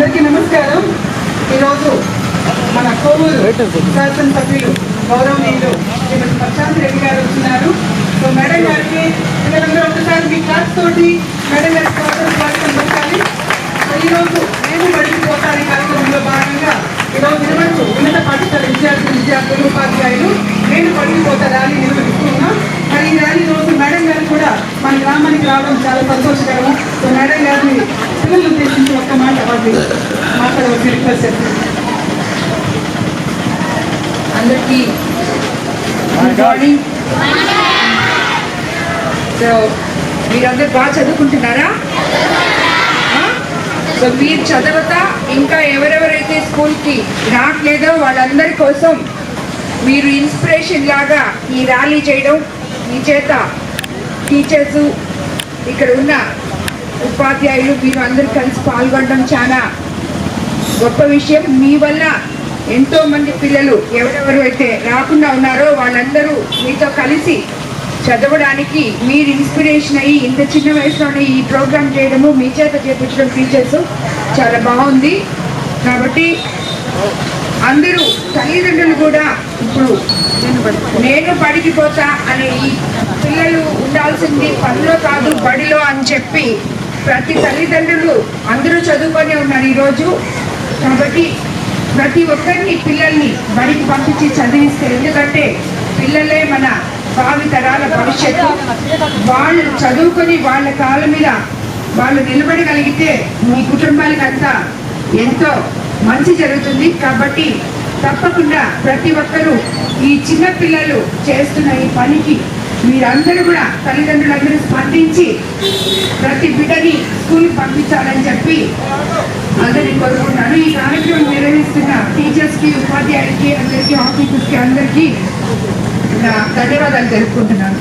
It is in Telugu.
అందరికీ నమస్కారం. ఈరోజు మన కోవూరు శాసనసభ్యులు గౌరవనీయులు శ్రీమతి ప్రశాంత్ రెడ్డి గారు వచ్చినారు సో మేడం గారికి పిల్లలందరూ ఒకసారి మీ క్లాస్ తోటి మేడం గారి స్వాగతం స్వాగతం పెట్టాలి సో ఈరోజు మేము మళ్ళీ పోతారు కార్యక్రమంలో భాగంగా ఈరోజు ఇరవై ఉన్నత పాఠశాల విద్యార్థులు విద్యార్థులు ఉపాధ్యాయులు నేను బడికి పోతా ర్యాలీ నిర్వహిస్తున్నాం. మరి ఈ ర్యాలీ రోజు మేడం గారు కూడా మన గ్రామానికి రావడం చాలా సంతోషకరం సో మేడం గారిని ఒక్క మాట వాళ్ళు మాట్లాడవలసి రిక్వెస్ట్ చేస్తున్నాను అందరికీ గుడ్ మార్నింగ్. సో మీరందరూ బాగా చదువుకుంటున్నారా? సో మీరు చదవతా ఇంకా ఎవరెవరైతే స్కూల్కి రావట్లేదో వాళ్ళందరి కోసం మీరు ఇన్స్పిరేషన్ లాగా ఈ ర్యాలీ చేయడం మీ చేత టీచర్స్ ఇక్కడ ఉన్న ఉపాధ్యాయులు మీరు అందరూ కలిసి పాల్గొనడం చాలా గొప్ప విషయం. మీ వల్ల ఎంతో మంది పిల్లలు ఎవరెవరు అయితే రాకుండా ఉన్నారో వాళ్ళందరూ మీతో కలిసి చదవడానికి మీరు ఇన్స్పిరేషన్ అయ్యి ఇంత చిన్న వయసులోనే ఈ ప్రోగ్రామ్ చేయడము మీ చేత చేపించడం టీచర్స్ చాలా బాగుంది. కాబట్టి అందరూ తల్లిదండ్రులు కూడా ఇప్పుడు నేను బడికి పోతా అనే ఈ పిల్లలు ఉండాల్సింది పనిలో కాదు బడిలో అని చెప్పి ప్రతి తల్లిదండ్రులు అందరూ చదువుకొని ఉన్నారు ఈరోజు. కాబట్టి ప్రతి ఒక్కరిని పిల్లల్ని బడికి పంపించి చదివిస్తే ఎందుకంటే పిల్లలే మన భావి తరాల భవిష్యత్తు. వాళ్ళు చదువుకొని వాళ్ళ కాళ్ళ మీద వాళ్ళు నిలబడగలిగితే మీ కుటుంబానికి అంతా ఎంతో మంచి జరుగుతుంది. కాబట్టి తప్పకుండా ప్రతి ఒక్కరూ ఈ చిన్న పిల్లలు చేస్తున్న ఈ పనికి మీరందరూ కూడా తల్లిదండ్రులందరూ స్పందించి ప్రతి బిడ్డని స్కూల్ పంపించాలని చెప్పి అందరినీ కోరుకుంటాను ఈ కార్యక్రమం నిర్వహిస్తున్న టీచర్స్కి ఉపాధ్యాయులకి అందరికీ ఆఫీసర్స్కి అందరికీ నా ధన్యవాదాలు తెలుపుకుంటున్నాను.